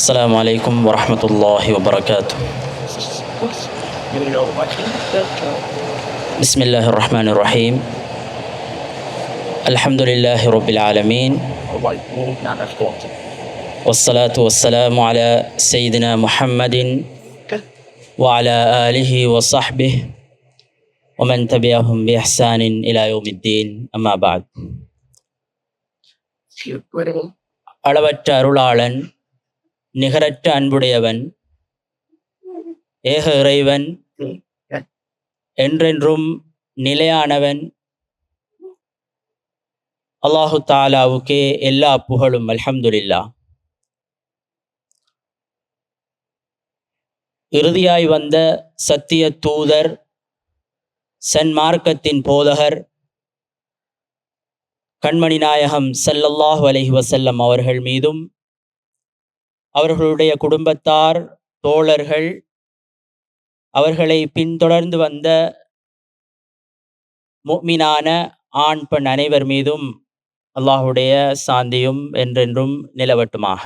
السلام عليكم ورحمة الله وبركاته بسم الله الرحمن الرحيم الحمد لله رب العالمين والصلاة والسلام على سيدنا محمد وعلى آله وصحبه ومن تبعهم بإحسان إلى يوم الدين أما بعد அளவற்ற அருளாளன் நிகரற்ற அன்புடையவன். ஏக இறைவன். என்றென்றும் நிலையானவன். அல்லாஹு தாலாவுக்கே எல்லா புகழும் அல்ஹம்துலில்லா இறுதியாய் வந்த சத்திய தூதர் சன்மார்க்கத்தின் போதகர் கண்மணி நாயகம் செல்லல்லாஹ் அலஹி வசல்லம் அவர்கள் மீதும் அவர்களுடைய குடும்பத்தார் தோழர்கள் அவர்களை பின்தொடர்ந்து வந்த மீனான ஆண் பெண் அனைவர் மீதும் அல்லாஹுடைய சாந்தியும் என்றென்றும் நிலவட்டுமாக.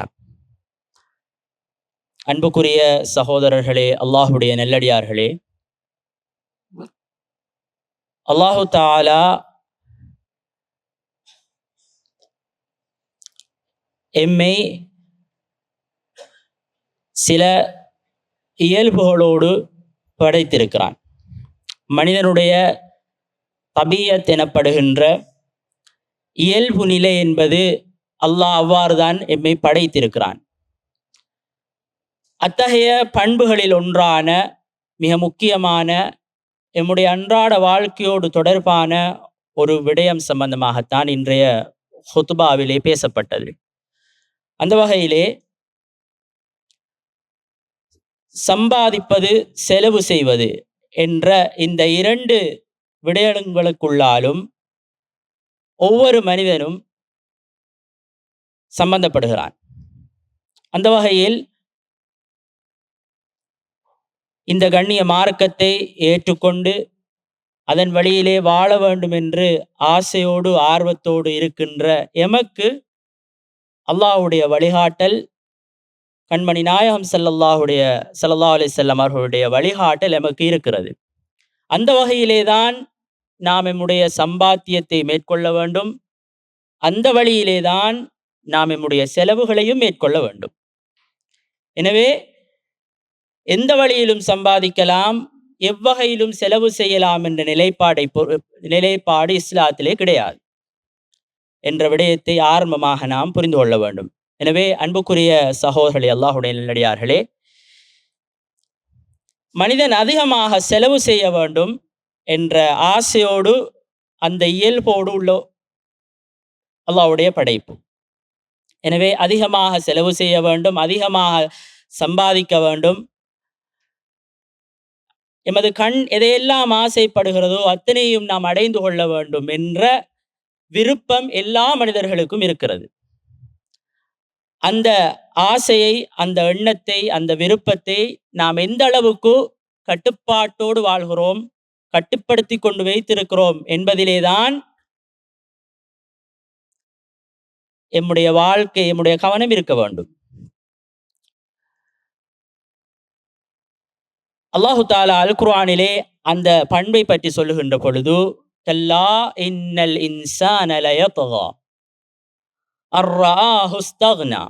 அன்புக்குரிய சகோதரர்களே அல்லாஹுடைய நெல்லடியார்களே அல்லாஹு தாலா எம்மை சில இயல்புகளோடு படைத்திருக்கிறான். மனிதனுடைய தபியத் எனப்படுகின்ற இயல்பு நிலை என்பது அல்லாஹ் அவ்வாறுதான் எம்மை படைத்திருக்கிறான். அத்தகைய பண்புகளில் ஒன்றான மிக முக்கியமான எம்முடைய அன்றாட வாழ்க்கையோடு தொடர்பான ஒரு விடயம் சம்பந்தமாகத்தான் இன்றைய ஹொத்துபாவிலே பேசப்பட்டது. அந்த வகையிலே சம்பாதிப்பது செலவு செய்வது என்ற இந்த இரண்டு விடயங்களுக்குள்ளாலும் ஒவ்வொரு மனிதனும் சம்பந்தப்படுகிறான். அந்த வகையில் இந்த கண்ணிய மார்க்கத்தை ஏற்றுக்கொண்டு அதன் வழியிலே வாழ வேண்டும் என்று ஆசையோடு ஆர்வத்தோடு இருக்கின்ற எமக்கு அல்லாஹ்வுடைய வழிகாட்டல் கண்மணி நாயகம் செல்லல்லாஹுடைய செல்லல்லா அலி செல்லம் அவர்களுடைய வழிகாட்டல் எமக்கு இருக்கிறது. அந்த வகையிலே தான் நாம் எம்முடைய சம்பாத்தியத்தை மேற்கொள்ள வேண்டும். அந்த வழியிலே தான் நாம் எம்முடைய செலவுகளையும் மேற்கொள்ள வேண்டும். எனவே எந்த வழியிலும் சம்பாதிக்கலாம் எவ்வகையிலும் செலவு செய்யலாம் என்ற நிலைப்பாடை பொறு- நிலைப்பாடு இஸ்லாத்திலே கிடையாது. என்ற விடயத்தை ஆரம்பமாக நாம் புரிந்து கொள்ள வேண்டும். எனவே அன்புக்குரிய சகோதரர்களே அல்லாஹுடைய நல்லடியார்களே மனிதன் அதிகமாக செலவு செய்ய வேண்டும் என்ற ஆசையோடு அந்த இயல்போடு உள்ள அல்லாஹ்வுடைய படைப்பு. எனவே அதிகமாக செலவு செய்ய வேண்டும் அதிகமாக சம்பாதிக்க வேண்டும். எமது கண் எதையெல்லாம் ஆசைப்படுகிறதோ அத்தனையும் நாம் அடைந்து கொள்ள வேண்டும் என்ற விருப்பம் எல்லா மனிதர்களுக்கும் இருக்கிறது. அந்த ஆசையை அந்த எண்ணத்தை அந்த விருப்பத்தை நாம் எந்த அளவுக்கு கட்டுப்பாட்டோடு வாழ்கிறோம் கட்டுப்படுத்தி கொண்டு வைத்திருக்கிறோம் என்பதிலேதான் எம்முடைய வாழ்க்கை எம்முடைய கவனம் இருக்க வேண்டும். அல்லாஹு தாலா அல் குர்ஆனிலே அந்த பண்பை பற்றி சொல்லுகின்ற பொழுது கல்லா இன்னல் இன்சான லயத்கா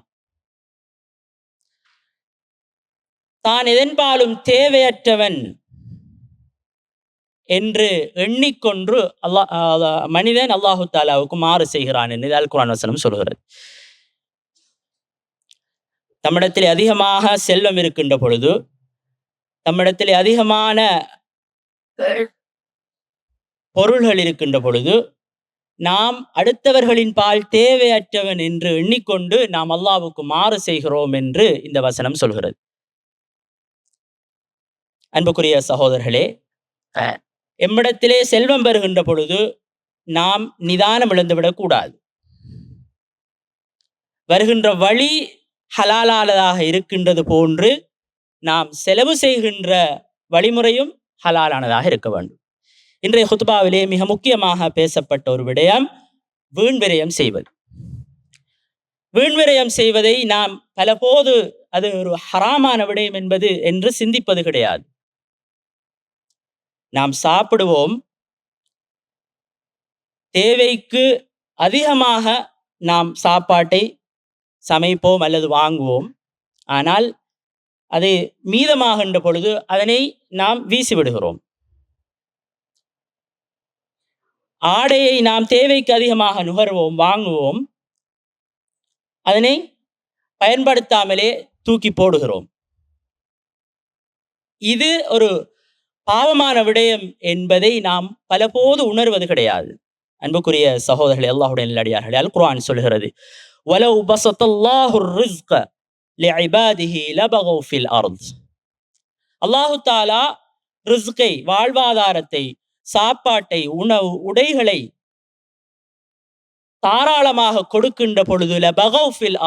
தான் எதன்பாலும் தேவையற்றவன் என்று எண்ணிக்கொன்று அல்லாஹ் மனிதன் அல்லாஹு தாலாவுக்கு மாறு செய்கிறான் என்று அல் குர்ஆன் வசனம் சொல்கிறது. தம்மிடத்தில் அதிகமாக செல்வம் இருக்கின்ற பொழுது தம்மிடத்தில் அதிகமான பொருள்கள் இருக்கின்ற பொழுது நாம் அடுத்தவர்களின் பால் தேவையற்றவன் என்று எண்ணிக்கொண்டு நாம் அல்லாவுக்கு மாறு செய்கிறோம் என்று இந்த வசனம் சொல்கிறது. அன்புக்குரிய சகோதரர்களே எம்மிடத்திலே செல்வம் பெறுகின்ற பொழுது நாம் நிதானம் இழந்துவிடக்கூடாது வருகின்ற வழி ஹலாலானதாக இருக்கின்றது போன்று நாம் செலவு செய்கின்ற வழிமுறையும் ஹலாலானதாக இருக்க வேண்டும். இன்றைய ஹுத்பாவிலே மிக முக்கியமாக பேசப்பட்ட ஒரு விடயம் வீண் விரயம் செய்வது. வீண் விரயம் செய்வதை நாம் பலபோது அது ஒரு ஹராமான விடயம் என்பது என்று சிந்திப்பது கிடையாது. நாம் சாப்பிடுவோம். தேவைக்கு அதிகமாக நாம் சாப்பாட்டை சமைப்போம் அல்லது வாங்குவோம். ஆனால் அது மீதமாகின்ற பொழுது அதனை நாம் வீசிவிடுகிறோம் ஆடையை நாம் தேவைக்கு அதிகமாக நுகர்வோம் வாங்குவோம். அதனை பயன்படுத்தாமலே தூக்கி போடுகிறோம். இது ஒரு பாவமான விடயம் என்பதை நாம் பலபோது உணர்வது கிடையாது. அன்புக்குரிய சகோதரர்களே அல்லாஹுடைய நல்லடியார்களே அல் குரான் சொல்கிறது வலவு பசத்தல்லாஹு ரிஸ்க லிஇபாதிஹி லபகவ் ஃபில் அர்த். அல்லாஹு தாலா ரிஸ்கை வாழ்வாதாரத்தை சாப்பாட்டை உணவு உடைகளை தாராளமாக கொடுக்கின்ற பொழுது லபகவ் ஃபில்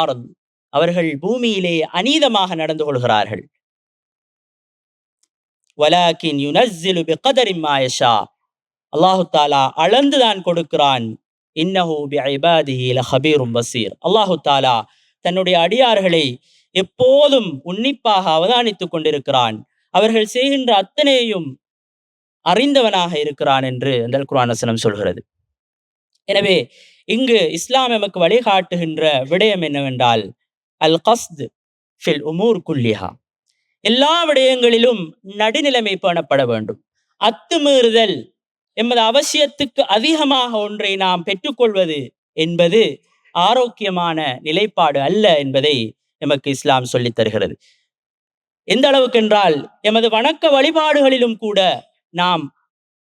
அவர்கள் பூமியிலே அநீதமாக நடந்து கொள்கிறார்கள். வலாக்கின் யுனஸ்ஸிலு பிகதரின் மாயஷா அல்லாஹு தாலா அளந்துதான் கொடுக்கிறான். இன்னஹு பிஐபாதிஹி ஹபீரும் பசீர் அல்லாஹு தாலா தன்னுடைய அடியார்களை எப்போதும் உன்னிப்பாக அவதானித்துக் கொண்டிருக்கிறான். அவர்கள் செய்கின்ற அத்தனையும் அறிந்தவனாக இருக்கிறான் என்று அந்த குரானசனம் சொல்கிறது. எனவே இங்கு இஸ்லாம் எமக்கு வழிகாட்டுகின்ற விடயம் என்னவென்றால் அல் கஸ்த் ஃபில் உமூர் குல்லிஹா. எல்லா விடயங்களிலும் நடுநிலைமை பேணப்பட வேண்டும். அத்துமீறுதல் எமது அவசியத்துக்கு அதிகமாக ஒன்றை நாம் பெற்றுக்கொள்வது என்பது ஆரோக்கியமான நிலைப்பாடு அல்ல என்பதை எமக்கு இஸ்லாம் சொல்லித் தருகிறது எந்த அளவுக்கு என்றால் எமது வணக்க வழிபாடுகளிலும் கூட நாம்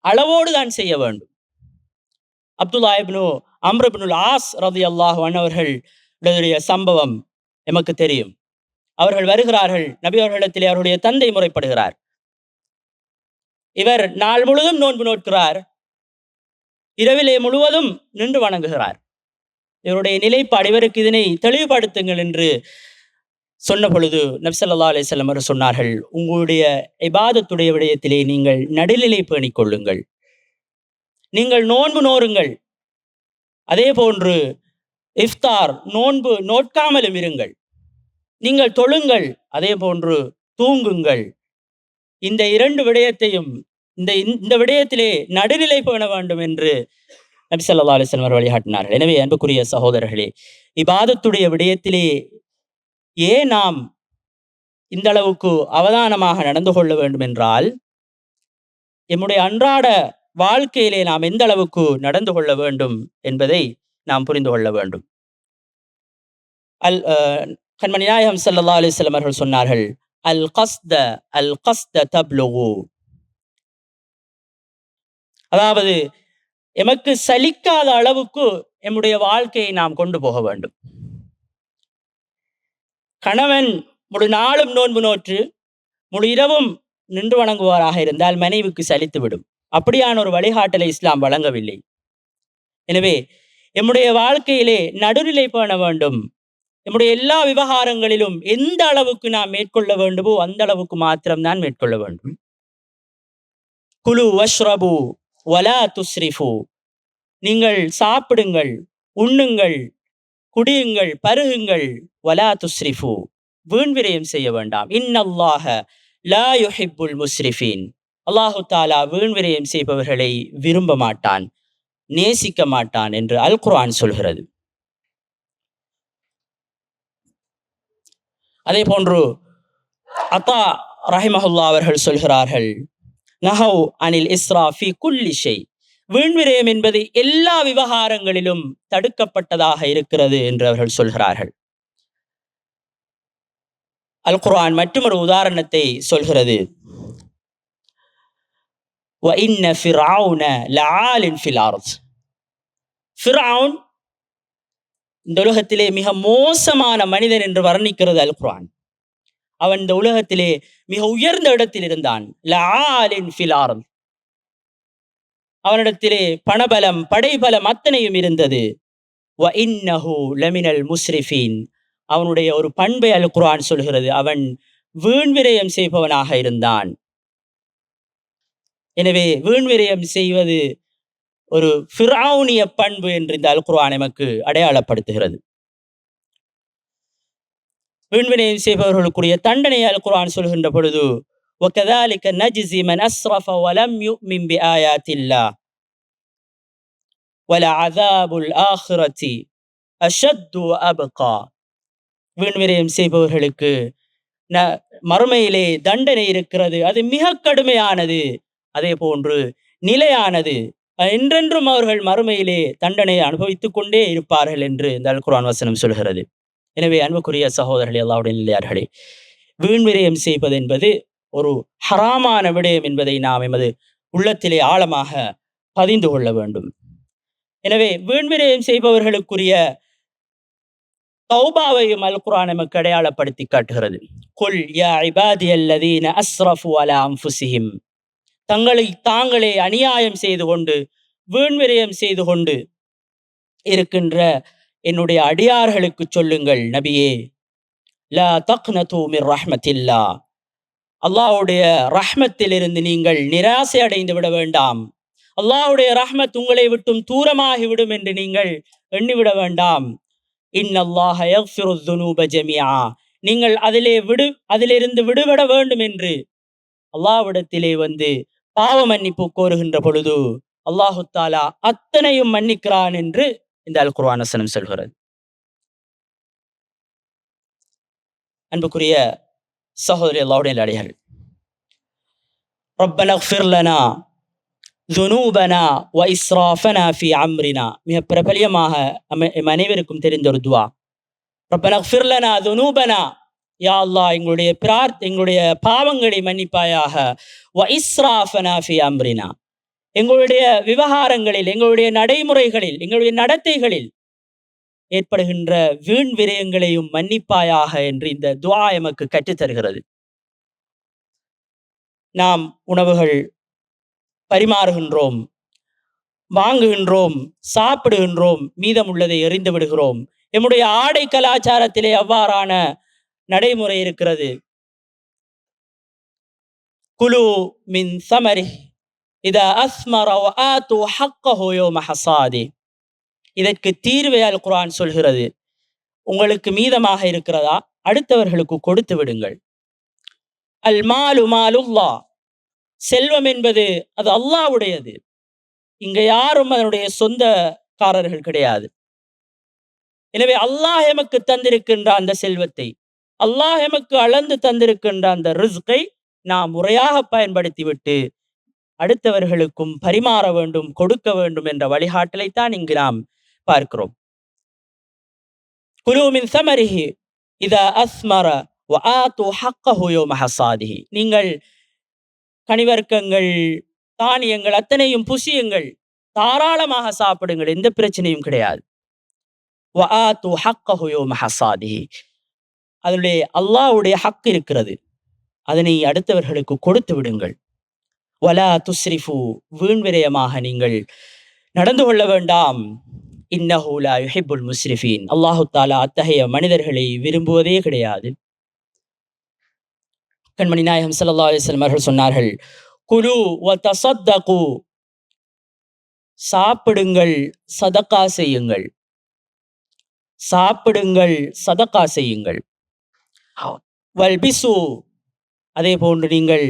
அளவோடு தான் செய்ய வேண்டும். அப்துல்லா இப்னு அம்ரபினுல் ஆஸ் ரதி அல்லாஹ் அவர்களுடைய சம்பவம் எமக்கு தெரியும். அவர்கள் வருகிறார்கள். நபி அவர்களிடத்திலே அவருடைய தந்தை முறைப்படுகிறார். இவர் நாள் முழுதும் நோன்பு நோட்கிறார் இரவிலே முழுவதும் நின்று வணங்குகிறார். இவருடைய நிலைப்பாடு இவருக்கு இதனை தெளிவுபடுத்துங்கள் என்று சொன்ன பொழுது நப்சல்லா அலிசல்லம் அவர் சொன்னார்கள் உங்களுடைய இபாதத்துடைய விடயத்திலே நீங்கள் நடுநிலை பேணிக் கொள்ளுங்கள். நீங்கள் நோன்பு நோருங்கள் அதே போன்று இஃப்தார் நோன்பு நோட்காமலும் இருங்கள். நீங்கள் தொழுங்கள் அதே போன்று தூங்குங்கள். இந்த இரண்டு விடயத்தையும் இந்த இந்த விடயத்திலே நடுநிலை பேண வேண்டும் என்று நபிசல்லா அலிஸ்லம் அவர் வழிகாட்டினார்கள். எனவே அன்புக்குரிய சகோதரர்களே இபாதத்துடைய விடயத்திலே ஏன் நாம் இந்த அளவுக்கு அவதானமாக நடந்து கொள்ள வேண்டும் என்றால் எம்முடைய அன்றாட வாழ்க்கையிலே நாம் எந்த அளவுக்கு நடந்து கொள்ள வேண்டும் என்பதை நாம் புரிந்து கொள்ள வேண்டும். அல் அஹ், கண்மணி நாயகம் சல்லா அலைஹி அவர்கள் சொன்னார்கள் அல் கஸ்த அல் கஸ்த தப்லுகு. அதாவது எமக்கு சலிக்காத அளவுக்கு எம்முடைய வாழ்க்கையை நாம் கொண்டு போக வேண்டும். கணவன் முழு நாளும் நோன்பு நோற்று முழு இரவும் நின்று வணங்குவாராக இருந்தால் மனைவிக்கு சலித்துவிடும். அப்படியான ஒரு வழிகாட்டலை இஸ்லாம் வழங்கவில்லை. எனவே எம்முடைய வாழ்க்கையிலே நடுநிலை பேண வேண்டும். நம்முடைய எல்லா விவகாரங்களிலும் எந்த அளவுக்கு நாம் மேற்கொள்ள வேண்டுமோ அந்த அளவுக்கு மாத்திரம்தான் மேற்கொள்ள வேண்டும். குலு வஷ்ரபு வலா துஸ்ரிஃபு. நீங்கள் சாப்பிடுங்கள் உண்ணுங்கள் குடியுங்கள் பருகுங்கள் வலா துஸ்ரிஃபு. வீண் விரயம் செய்ய வேண்டாம். இன்னல்லாஹ லா யுஹிப்புல் முஸ்ரிஃபீன். அல்லாஹு தாலா வீண் விரயம் செய்பவர்களை விரும்ப மாட்டான் நேசிக்க மாட்டான் என்று அல் குர்ஆன் சொல்கிறது. அதே போன்று அத்தா ரஹிமஹுல்லா அவர்கள் சொல்கிறார்கள் நஹவ் அனில் இஸ்ரா ஃபி குல்லி ஷெய் வீண்விரயம் என்பது எல்லா விவகாரங்களிலும் தடுக்கப்பட்டதாக இருக்கிறது என்று அவர்கள் சொல்கிறார்கள். அல் குரான் மற்றொரு உதாரணத்தை சொல்கிறது. இந்த உலகத்திலே மிக மோசமான மனிதன் என்று வர்ணிக்கிறது அல் குரான் அவன் இந்த உலகத்திலே மிக உயர்ந்த இடத்தில் இருந்தான் அவனிடத்திலே பணபலம் படைபலம் அத்தனையும் இருந்தது. வ இன்னஹு லமினல் முஸ்ரிஃபீன். அவனுடைய ஒரு பண்பை அல் குரான் சொல்கிறது. அவன் வீண் விரயம் செய்பவனாக இருந்தான். எனவே வீண் விரயம் செய்வது ஒரு ஃபிரௌனிய பண்பு என்று இந்த அல் குரான் நமக்கு அடையாளப்படுத்துகிறது. வீண் விரயம் செய்பவர்களுக்குரிய தண்டனை அல் குரான் சொல்கின்ற பொழுது وكذلك نجزي من أسرف ولم يؤمن بآيات الله ولعذاب الآخرة أشد وأبقى வீண்விரயம் செய்பவர்களுக்கு ந மறுமையிலே தண்டனை இருக்கிறது அது மிக கடுமையானது அதே போன்று நிலையானது என்றென்றும் அவர்கள் மறுமையிலே தண்டனை அனுபவித்துக் கொண்டே இருப்பார்கள் என்று இந்த அல் குர்ஆன் வசனம் சொல்கிறது எனவே அன்புக்குரிய சகோதரர்களே அல்லாவுடைய நிலையார்களே வீண்விரயம் செய்வது என்பது ஒரு ஹராமான விடயம் என்பதை நாம் எமது உள்ளத்திலே ஆழமாக பதிந்து கொள்ள வேண்டும். எனவே வீண்விரயம் செய்பவர்களுக்குரிய தௌபாவையும் அல் குரான் நமக்கு அடையாளப்படுத்தி காட்டுகிறது. கொல் யா இபாதி அல்லதீன அஸ்ரஃபு அலா அம்புசிஹிம் தங்களை தாங்களே அநியாயம் செய்து கொண்டு வீண்விரயம் செய்து கொண்டு இருக்கின்ற என்னுடைய அடியார்களுக்கு சொல்லுங்கள் நபியே லா தக்னது மிர் ரஹ்மத்தில்லா. அல்லாஹ்வுடைய ரஹ்மத்திலிருந்து நீங்கள் நிராசை அடைந்து விட வேண்டாம். அல்லாஹுடைய ரஹ்மத் உங்களை விட்டும் தூரமாகி விடும் என்று நீங்கள் எண்ணிவிட வேண்டாம். இன்னல்லாஹியா நீங்கள் அதிலே விடு அதிலிருந்து விடுபட வேண்டும் என்று அல்லாவிடத்திலே வந்து பாவ மன்னிப்பு கோருகின்ற பொழுது அல்லாஹு தாலா அத்தனையும் மன்னிக்கிறான் என்று இந்த அல் குர்ஆன் வசனம் சொல்கிறது. அன்புக்குரிய சகோதரி அல்லாவுடைய அடியார்கள். ரப்பலஃபிர்லனா துனூபனா வ இஸ்ராஃபனா ஃபி அம்ரினா. மிக பிரபலியமாக அனைவருக்கும் தெரிந்த ஒரு துவா. ரப்பலஃபிர்லனா துனூபனா. யா அல்லா எங்களுடைய பிரார்த் எங்களுடைய பாவங்களை மன்னிப்பாயாக. வ இஸ்ராஃபனா ஃபி அம்ரினா. எங்களுடைய விவகாரங்களில் எங்களுடைய நடைமுறைகளில் எங்களுடைய நடத்தைகளில் ஏற்படுகின்ற வீண் விரயங்களையும் மன்னிப்பாயாக என்று இந்த துவா எமக்கு கற்றுத்தருகிறது நாம் உணவுகள் பரிமாறுகின்றோம் வாங்குகின்றோம் சாப்பிடுகின்றோம் மீதமுள்ளதை எறிந்து விடுகிறோம். எம்முடைய ஆடை கலாச்சாரத்திலே அவ்வாறான நடைமுறை இருக்கிறது. குலு மின் சமரி இத அஸ்மரோ ஆத்து ஹக்கஹு இதற்கு தீர்வை அல் குரான் சொல்கிறது. உங்களுக்கு மீதமாக இருக்கிறதா? அடுத்தவர்களுக்கு கொடுத்து விடுங்கள். அல் மாலு மாலுல்லா. செல்வம் என்பது அது அல்லாஹ்வுடையது. இங்க யாரும் அதனுடைய சொந்தக்காரர்கள் கிடையாது. எனவே அல்லாஹ் எமக்கு தந்திருக்கின்ற அந்த செல்வத்தை அல்லாஹ் எமக்கு அளந்து தந்திருக்கின்ற அந்த ரிஸ்கை நாம் முறையாக பயன்படுத்திவிட்டு அடுத்தவர்களுக்கும் பரிமாற வேண்டும் கொடுக்க வேண்டும் என்ற வழிகாட்டலைத்தான் இங்கு நாம் பார்க்கிறோம். குலுமின் சமரிஹி இதா அஸ்மர வஆத்து நீங்கள் கனிவர்க்கங்கள் தானியங்கள் அத்தனையும் புசியுங்கள். தாராளமாக சாப்பிடுங்கள் எந்த பிரச்சனையும் கிடையாது. வஆத்து அதனுடைய அல்லாஹ்வுடைய ஹக் இருக்கிறது. அதனை அடுத்தவர்களுக்கு கொடுத்து விடுங்கள். வலா துஸ்ரிஃபு வீண்விரயமாக நீங்கள் நடந்து கொள்ள வேண்டாம். இன்னஹூலா யுஹிபுல் முஸ்ரிஃபீன். அல்லாஹு தாலா அத்தகைய மனிதர்களை விரும்புவதே கிடையாது. கண்மணி நாயகம் சல்லா அலிஸ்லம் அவர்கள் சொன்னார்கள் குலு வ தசத்தகு சாப்பிடுங்கள் சதக்கா செய்யுங்கள். சாப்பிடுங்கள் சதக்கா செய்யுங்கள். வல்பிசு அதே போன்று நீங்கள்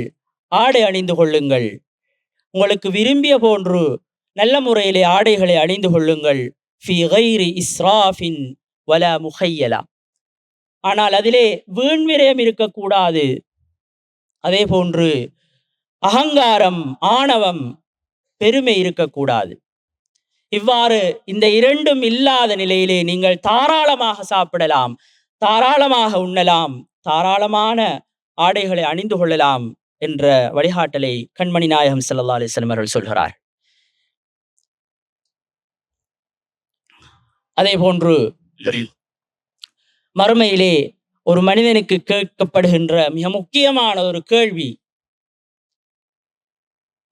ஆடை அணிந்து கொள்ளுங்கள். உங்களுக்கு விரும்பிய போன்று நல்ல முறையிலே ஆடைகளை அணிந்து கொள்ளுங்கள். ஃபி கைரி இஸ்ராஃபின் வல முஹையலா. ஆனால் அதிலே வீண்விரயம் இருக்கக்கூடாது. அதே போன்று அகங்காரம் ஆணவம் பெருமை இருக்கக்கூடாது. இவ்வாறு இந்த இரண்டும் இல்லாத நிலையிலே நீங்கள் தாராளமாக சாப்பிடலாம் தாராளமாக உண்ணலாம் தாராளமான ஆடைகளை அணிந்து கொள்ளலாம் என்ற வழிகாட்டலை கண்மணி நாயகம் ஸல்லல்லாஹு அலைஹி அவர்கள் சொல்கிறார். அதே போன்று மறுமையிலே ஒரு மனிதனுக்கு கேட்கப்படுகின்ற மிக முக்கியமான ஒரு கேள்வி.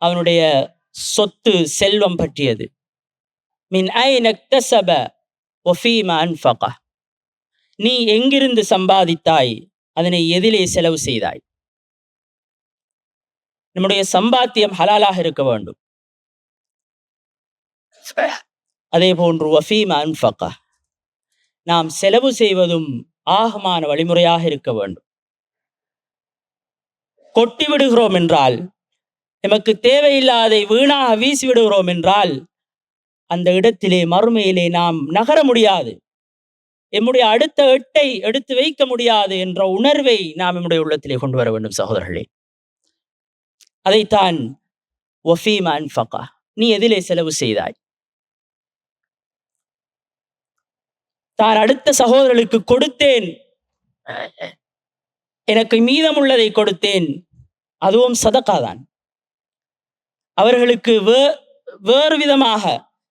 அவனுடைய சொத்து செல்வம் பற்றியது. மின் ஐன இக்தஸப வஃபீம நீ எங்கிருந்து சம்பாதித்தாய்? அதனை எதிலே செலவு செய்தாய். நம்முடைய சம்பாத்தியம் ஹலாலாக இருக்க வேண்டும். அதே போன்று வஃபீம அன்ஃபக. நாம் செலவு செய்வதும் ஆகமான வழிமுறையாக இருக்க வேண்டும். கொட்டி விடுகிறோம் என்றால் எமக்கு தேவையில்லாதை வீணாக வீசி விடுகிறோம் என்றால் அந்த இடத்திலே மறுமையிலே நாம் நகர முடியாது. எம்முடைய அடுத்த எட்டை எடுத்து வைக்க முடியாது என்ற உணர்வை நாம் நம்முடைய உள்ளத்திலே கொண்டு வர வேண்டும் சகோதரர்களே. அதைத்தான் ஒஃபீமா அன்ஃபகா. நீ எதிலே செலவு செய்தாய். தான் அடுத்த சகோதரர்களுக்கு கொடுத்தேன். எனக்கு மீதமுள்ளதை கொடுத்தேன். அதுவும் சதக்காதான். அவர்களுக்கு வே வேறு விதமாக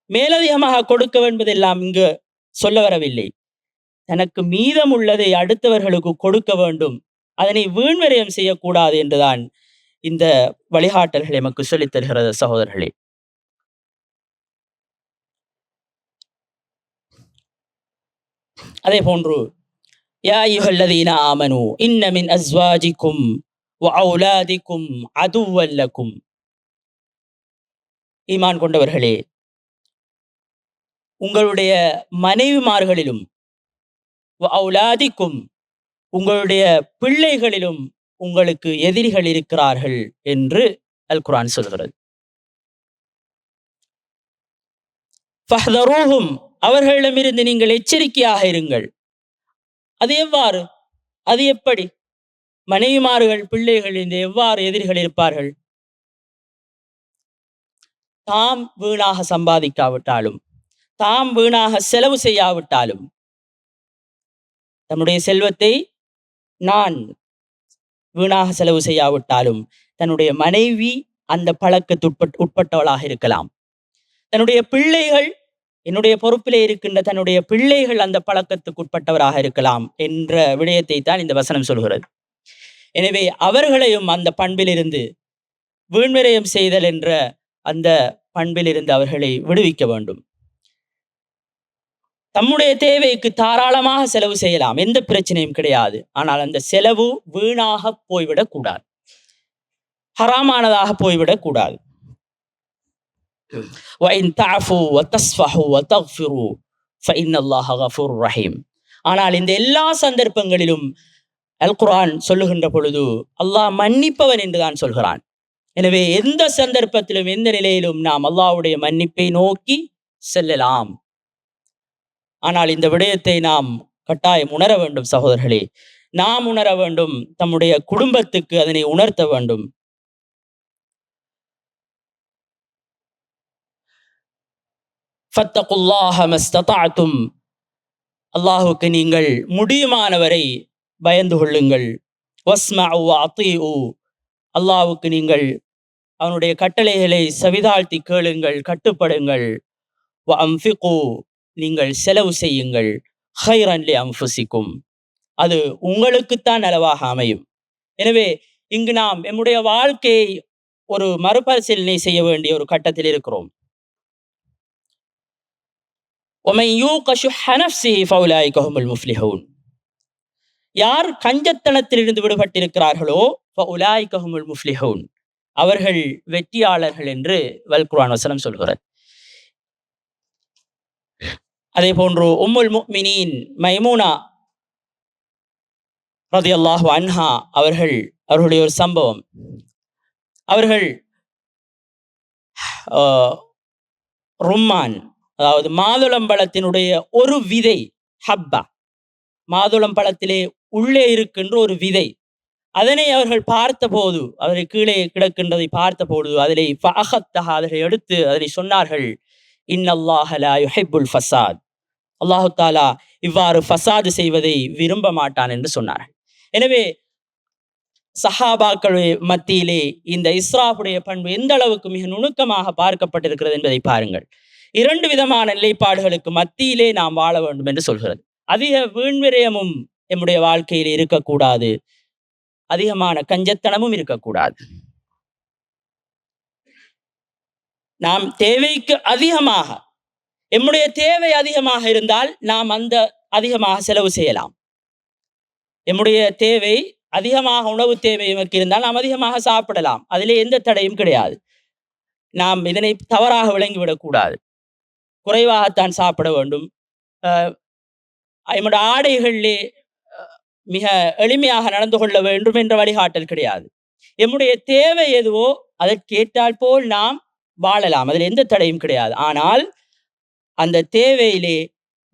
மேலதிகமாக கொடுக்க என்பதெல்லாம் இங்கு சொல்ல வரவில்லை. தனக்கு மீதம் உள்ளதை அடுத்தவர்களுக்கு கொடுக்க வேண்டும். அதனை வீண்வரையம் செய்யக்கூடாது என்றுதான் இந்த வழிகாட்டல்கள் எமக்கு சொல்லித் தருகிறது சகோதரர்களே. அதே போன்று யா அய்யுஹல்லதீன ஆமனு இன்னமின் அஸ்வாஜிக்கும் வஅவுலாதிக்கும் அதுவல்லக்கும் ஈமான் கொண்டவர்களே உங்களுடைய மனைவிமார்களிலும் அவுலாதிக்கும் உங்களுடைய பிள்ளைகளிலும் உங்களுக்கு எதிரிகள் இருக்கிறார்கள் என்று அல் குரான் சொல்கிறது. ஃபஹ்தரூஹும் அவர்களிடமிருந்து நீங்கள் எச்சரிக்கையாக இருங்கள். அது எவ்வாறு? அது எப்படி? மனைவிமார்கள் பிள்ளைகள் இந்த எவ்வாறு எதிரிகள் இருப்பார்கள்? தாம் வீணாக சம்பாதிக்காவிட்டாலும் தாம் வீணாக செலவு செய்யாவிட்டாலும் தன்னுடைய செல்வத்தை நான் வீணாக செலவு செய்யாவிட்டாலும் தன்னுடைய மனைவி அந்த பழக்கத்துட்பட் உட்பட்டவளாக இருக்கலாம். தன்னுடைய பிள்ளைகள் என்னுடைய பொறுப்பிலே இருக்கின்ற தன்னுடைய பிள்ளைகள் அந்த பழக்கத்துக்கு உட்பட்டவராக இருக்கலாம் என்ற விடயத்தை தான் இந்த வசனம் சொல்கிறது. எனவே அவர்களையும் அந்த பண்பிலிருந்து வீண்விரயம் செய்தல் என்ற அந்த பண்பிலிருந்து அவர்களை விடுவிக்க வேண்டும். தம்முடைய தேவைக்கு தாராளமாக செலவு செய்யலாம் எந்த பிரச்சனையும் கிடையாது. ஆனால் அந்த செலவு வீணாக போய்விடக் கூடாது ஹராமானதாக ஒயின் தாஃபு ஒ தஸ்ஃபஹு ஒ தஃபிரு ஃபைன் அல்லாஹ் கஃபூர் ரஹீம் ஆனால் இந்த எல்லா சந்தர்ப்பங்களிலும் அல் குரான் சொல்லுகின்ற பொழுது அல்லாஹ் மன்னிப்பவன் என்றுதான் சொல்கிறான். எனவே எந்த சந்தர்ப்பத்திலும் எந்த நிலையிலும் நாம் அல்லாஹுடைய மன்னிப்பை நோக்கி செல்லலாம். ஆனால் இந்த விடயத்தை நாம் கட்டாயம் உணர வேண்டும் சகோதரர்களே. நாம் உணர வேண்டும் தம்முடைய குடும்பத்துக்கு அதனை உணர்த்த வேண்டும். ஃபத்தகுல்லாஹ மஸ்ததாத்தும். அல்லாஹுக்கு நீங்கள் முடியுமானவரை பயந்து கொள்ளுங்கள். வஸ்மஉ அத்தீஉ. அல்லாஹுக்கு நீங்கள் அவனுடைய கட்டளைகளை செவிதாழ்த்தி கேளுங்கள் கட்டுப்படுங்கள். வ நீங்கள் செலவு செய்யுங்கள். ஹைரன்லி அம்ஃபுசிக்கும் அது உங்களுக்குத்தான் நலவாக அமையும். எனவே இங்கு நாம் நம்முடைய வாழ்க்கையை ஒரு மறுபரிசீலனை செய்ய வேண்டிய ஒரு கட்டத்தில் இருக்கிறோம். யார் கஞ்சத்தனத்திலிருந்து விடுபட்டிருக்கிறார்களோ உலாய்கஹுமுல் முஃப்லிஹூன் அவர்கள் வெற்றியாளர்கள் என்று வல்குரான் வசனம் சொல்கிறார் அதே போன்று உம்முல் முக்மினின் மைமூனா ரதி அல்லாஹு அன்ஹா அவர்கள் அவர்களுடைய ஒரு சம்பவம். அவர்கள் ரும்மான் அதாவது மாதுளம்பழத்தினுடைய ஒரு விதை ஹப்பா. மாதுளம்பழத்திலே உள்ளே இருக்கின்ற ஒரு விதை. அதனை அவர்கள் பார்த்தபோது அதனை கீழே கிடக்கின்றதை பார்த்தபோது அதிலே ஃபஅகத்தஹா அதனை எடுத்து அதனை சொன்னார்கள் இன்னல்லாஹ லா ஃபசாத். அல்லாஹு தாலா இவ்வாறு ஃபசாது செய்வதை விரும்ப மாட்டான் என்று சொன்னார்கள். எனவே சஹாபாக்கள் மத்தியிலே இந்த இஸ்ராஃபுடைய பண்பு எந்த அளவுக்கு மிக நுணுக்கமாக பார்க்கப்பட்டிருக்கிறது என்பதை பாருங்கள். இரண்டு விதமான நிலைப்பாடுகளுக்கு மத்தியிலே நாம் வாழ வேண்டும் என்று சொல்கிறது. அதிக வீண்விரயமும் நம்முடைய வாழ்க்கையில் இருக்கக்கூடாது. அதிகமான கஞ்சத்தனமும் இருக்கக்கூடாது. நாம் தேவைக்கு அதிகமாக எம்முடைய தேவை அதிகமாக இருந்தால் நாம் அந்த அதிகமாக செலவு செய்யலாம். எம்முடைய தேவை அதிகமாக உணவு தேவை நமக்கு இருந்தால் நாம் அதிகமாக சாப்பிடலாம். அதிலே எந்த தடையும் கிடையாது. நாம் இதனை தவறாக விளங்கிவிடக்கூடாது. குறைவாகத்தான் சாப்பிட வேண்டும். நம்முடைய ஆடைகளிலே மிக எளிமையாக நடந்து கொள்ள வேண்டும் என்ற வழிகாட்டல் கிடையாது. எம்முடைய தேவை எதுவோ அதற்கேற்றால் போல் நாம் வாழலாம். அதில் எந்த தடையும் கிடையாது. ஆனால் அந்த தேவையிலே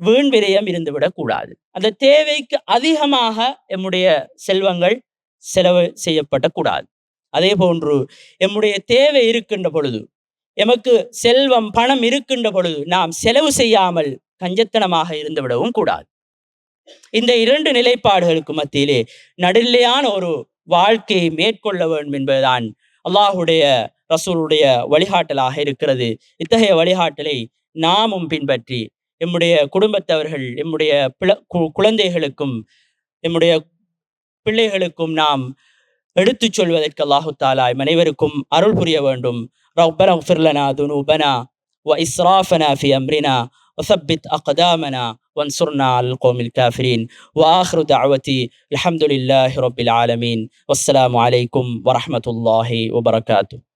வீண் விரயம் இருந்துவிடக் கூடாது அந்த தேவைக்கு அதிகமாக எம்முடைய செல்வங்கள் செலவு செய்யப்படக்கூடாது. அதே போன்று எம்முடைய தேவை இருக்கின்ற பொழுது எமக்கு செல்வம் பணம் இருக்கின்ற பொழுது நாம் செலவு செய்யாமல் கஞ்சத்தனமாக இருந்து விடவும் கூடாது. இந்த இரண்டு நிலைப்பாடுகளுக்கு மத்தியிலே நடுநிலையான ஒரு வாழ்க்கையை மேற்கொள்ள வேண்டும் என்பதுதான் அல்லாஹுடைய ரசூலுடைய வழிகாட்டலாக இருக்கிறது. இத்தகைய வழிகாட்டலை நாமும் பின்பற்றி எம்முடைய குடும்பத்தவர்கள் எம்முடைய கு- குழந்தைகளுக்கும் எம்முடைய பிள்ளைகளுக்கும் நாம் எடுத்துச் சொல்வதற்கு அல்லாஹு தாலாய் அனைவருக்கும் அருள் புரிய வேண்டும். ربنا اغفر لنا ذنوبنا وإسرافنا في أمرنا وثبت أقدامنا وانصرنا على القوم الكافرين. وآخر دعوتي الحمد لله رب العالمين. والسلام عليكم ورحمة الله وبركاته.